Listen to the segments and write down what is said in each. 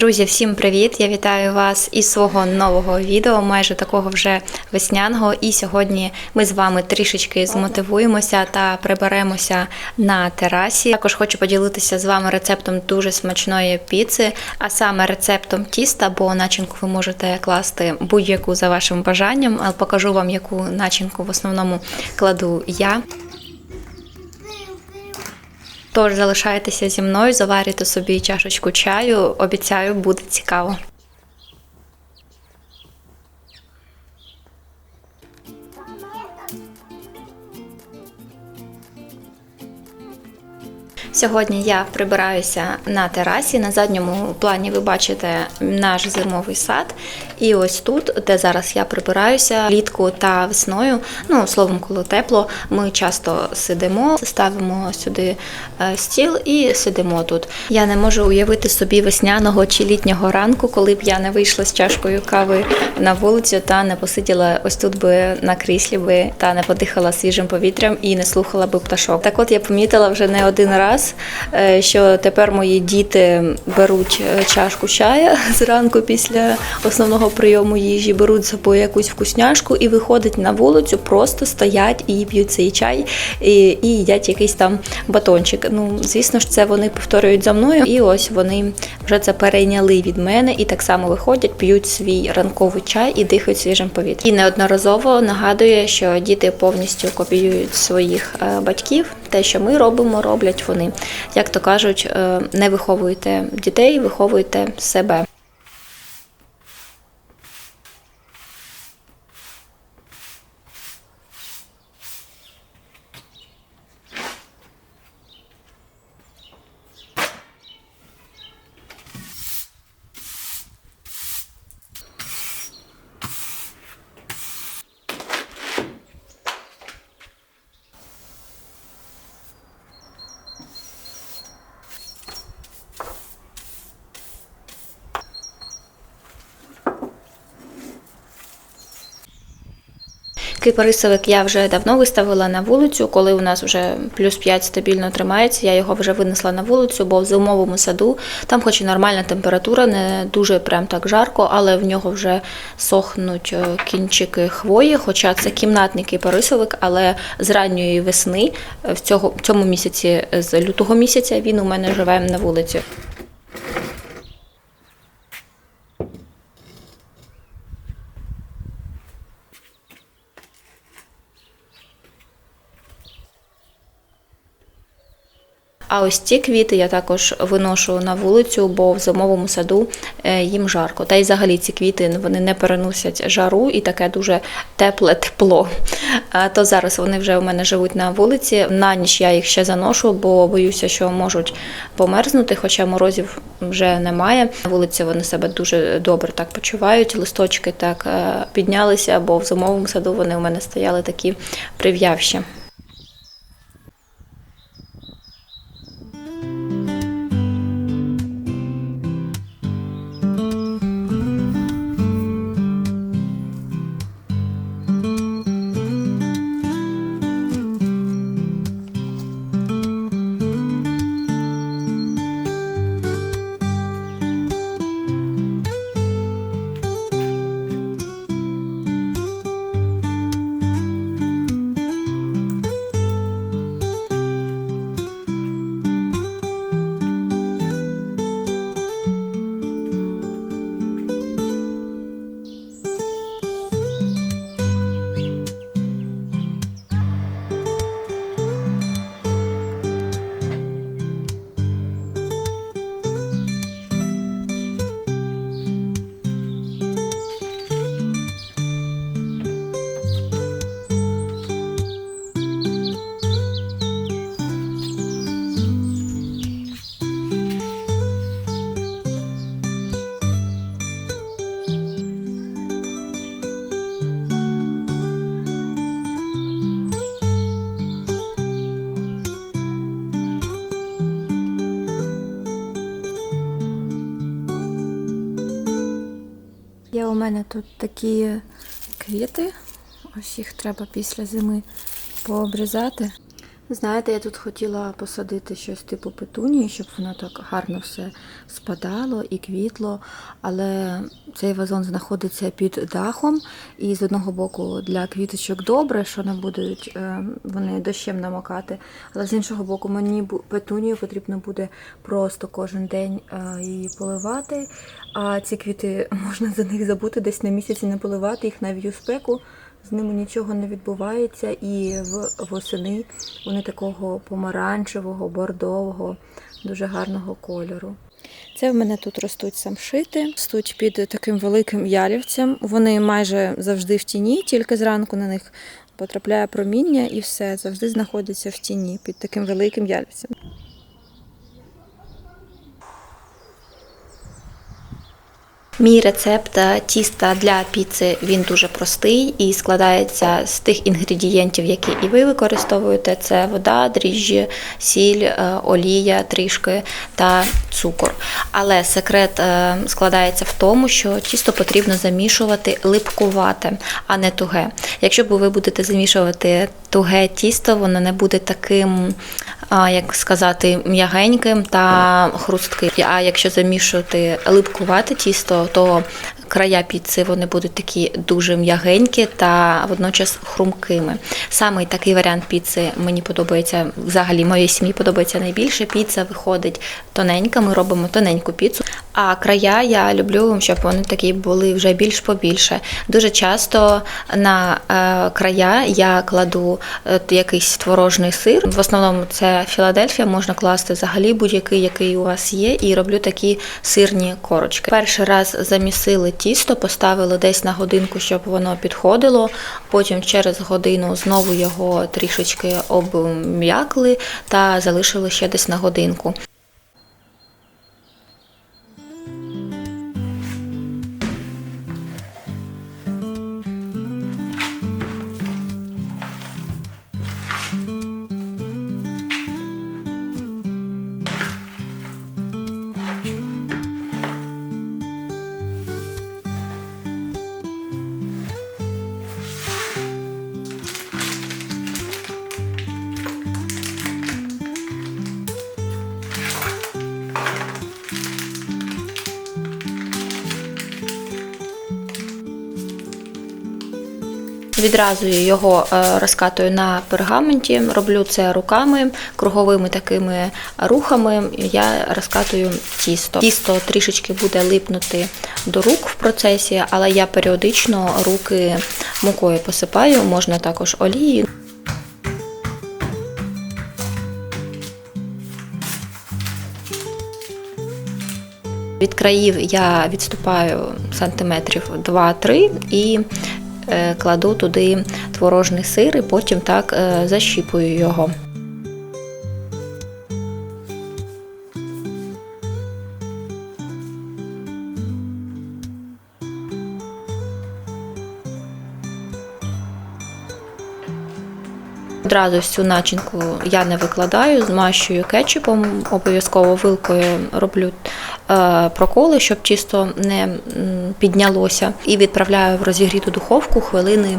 Друзі, всім привіт! Я вітаю вас із свого нового відео, майже такого вже весняного. І сьогодні ми з вами трішечки змотивуємося та приберемося на терасі. Також хочу поділитися з вами рецептом дуже смачної піци, а саме рецептом тіста, бо начинку ви можете класти будь-яку за вашим бажанням, але покажу вам, яку начинку в основному кладу я. Тож залишайтеся зі мною, заварюйте собі чашечку чаю. Обіцяю, буде цікаво. Сьогодні я прибираюся на терасі. На задньому плані ви бачите наш зимовий сад. І ось тут, де зараз я прибираюся влітку та весною. Ну, словом, коли тепло, ми часто сидимо, ставимо сюди е, стіл і сидимо тут. Я не можу уявити собі весняного чи літнього ранку, коли б я не вийшла з чашкою кави на вулицю та не посиділа ось тут би на кріслі би та не подихала свіжим повітрям і не слухала би пташок. Так от я помітила вже не один раз, е, що тепер мої діти беруть е, чашку чая зранку після основного прийому їжі, беруть з собою якусь вкусняшку і виходять на вулицю, просто стоять і п'ють цей чай і, і їдять якийсь там батончик. Ну, звісно ж, це вони повторюють за мною, і ось вони вже це перейняли від мене і так само виходять, п'ють свій ранковий чай і дихають свіжим повітрям. І неодноразово нагадує, що діти повністю копіюють своїх е, батьків. Те, що ми робимо, роблять вони. Як то кажуть, е, не виховуйте дітей, виховуйте себе. Кипарисовик я вже давно виставила на вулицю, коли у нас вже плюс 5 стабільно тримається. Я його вже винесла на вулицю, бо в зимовому саду там, хоч і нормальна температура, не дуже прям так жарко, але в нього вже сохнуть е, кінчики хвої. Хоча це кімнатний кипарисовик, але з ранньої весни е, в цього в цьому місяці, з лютого місяця, він у мене живе на вулиці. А ось ці квіти я також виношу на вулицю, бо в зимовому саду е, їм жарко. Та й взагалі ці квіти вони не переносять жару і таке дуже тепле тепло. То зараз вони вже у мене живуть на вулиці. На ніч я їх ще заношу, бо боюся, що можуть померзнути, хоча морозів вже немає. На вулиці вони себе дуже добре так почувають. Листочки так е, піднялися, бо в зимовому саду вони у мене стояли такі прив'явші. Є у мене тут такі квіти. Ось їх треба після зими пообрізати. Знаєте, я тут хотіла посадити щось типу петунії, щоб воно так гарно все спадало і квітло. Але цей вазон знаходиться під дахом, і з одного боку для квіточок добре, що не будуть е, вони дощем намокати. Але з іншого боку, мені петунію потрібно буде просто кожен день е, її поливати. А ці квіти можна за них забути десь на місяці не поливати їх навіть у спеку. З ними нічого не відбувається, і в восени вони такого помаранчевого, бордового, дуже гарного кольору. Це в мене тут ростуть самшити, ростуть під таким великим ялівцем. Вони майже завжди в тіні, тільки зранку на них потрапляє проміння і все завжди знаходяться в тіні під таким великим ялівцем. Мій рецепт е, тіста для піци він дуже простий і складається з тих інгредієнтів, які і ви використовуєте: це вода, дріжджі, сіль, е, олія трішки та цукор. Але секрет е, складається в тому, що тісто потрібно замішувати липкувате, а не туге. Якщо ви будете замішувати туге тісто, воно не буде таким, як сказати, м'ягеньким та хрустким. А якщо замішувати липкувате тісто, то края піци вони будуть такі дуже м'ягенькі та водночас хрумкими. Саме такий варіант піци мені подобається. Взагалі моїй сім'ї подобається найбільше. Піца виходить тоненька. Ми робимо тоненьку піцу. А края я люблю, щоб вони такі були вже більш побільше. Дуже часто на е, края я кладу е, якийсь творожний сир. В основному це Філадельфія, можна класти взагалі будь-який, який у вас є, і роблю такі сирні корочки. Перший раз замісили тісто, поставили десь на годинку, щоб воно підходило. Потім через годину знову його трішечки обм'якли та залишили ще десь на годинку. Відразу його е, розкатую на пергаменті, роблю це руками, круговими такими рухами. Я розкатую тісто. Тісто трішечки буде липнути до рук в процесі, але я періодично руки мукою посипаю, можна також олією. Від країв я відступаю сантиметрів 2-3 і кладу туди творожний сир, і потім так е, защіпую його. Одразу всю начинку я не викладаю, змащую кетчупом, обов'язково вилкою роблю е, проколи, щоб чисто не піднялося, і відправляю в розігріту духовку хвилини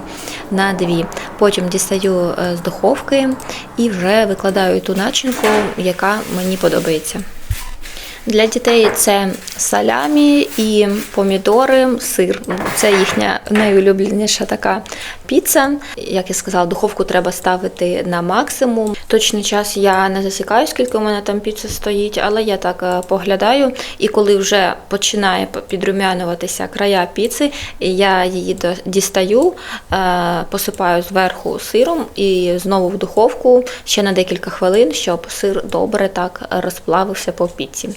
на дві. Потім дістаю е, з духовки і вже викладаю ту начинку, яка мені подобається. Для дітей це салямі і помідори, сир. Це їхня найулюбленіша така піца. Як я сказала, духовку треба ставити на максимум. Точний час я не засікаю, скільки у мене там піца стоїть, але я так е, поглядаю. І коли вже починає підрумянуватися края піци, я її дістаю, е, посипаю зверху сиром і знову в духовку ще на декілька хвилин, щоб сир добре так розплавився по піці.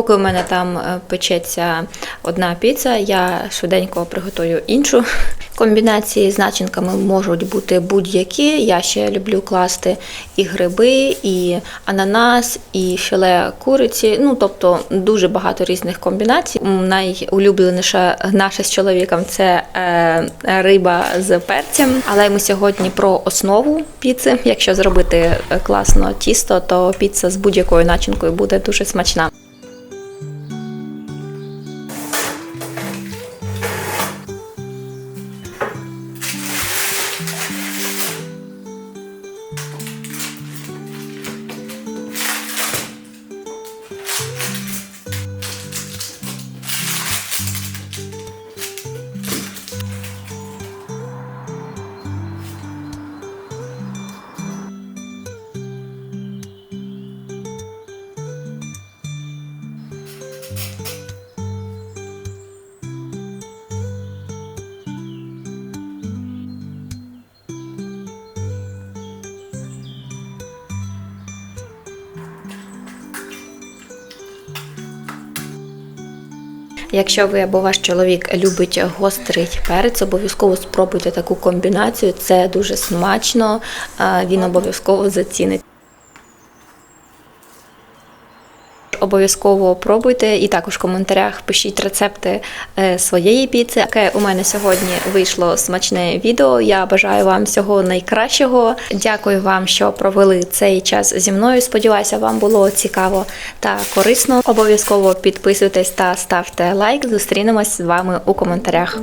Поки у мене там е, печеться одна піца, я швиденько приготую іншу. Комбінації з начинками можуть бути будь-які. Я ще люблю класти і гриби, і ананас, і філе куриці. Ну тобто дуже багато різних комбінацій. Найулюбленіша наша з чоловіком це е, риба з перцем. Але ми сьогодні про основу піци. Якщо зробити е, класно тісто, то піца з будь-якою начинкою буде дуже смачна. Якщо ви або ваш чоловік любить гострий перець, обов'язково спробуйте таку комбінацію. Це дуже смачно. Він обов'язково зацінить. Обов'язково пробуйте і також в коментарях пишіть рецепти е, своєї піци. Таке у мене сьогодні вийшло смачне відео. Я бажаю вам всього найкращого. Дякую вам, що провели цей час зі мною. Сподіваюся, вам було цікаво та корисно. Обов'язково підписуйтесь та ставте лайк. Зустрінемось з вами у коментарях.